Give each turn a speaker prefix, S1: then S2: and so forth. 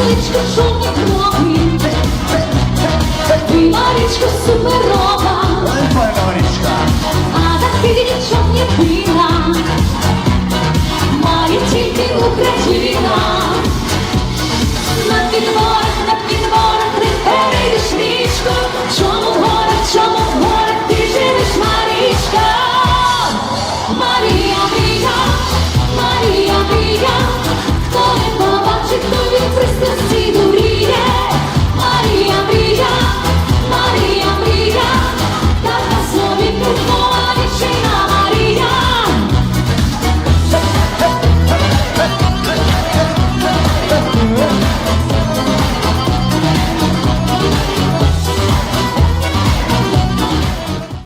S1: вуличка, шумні кроки.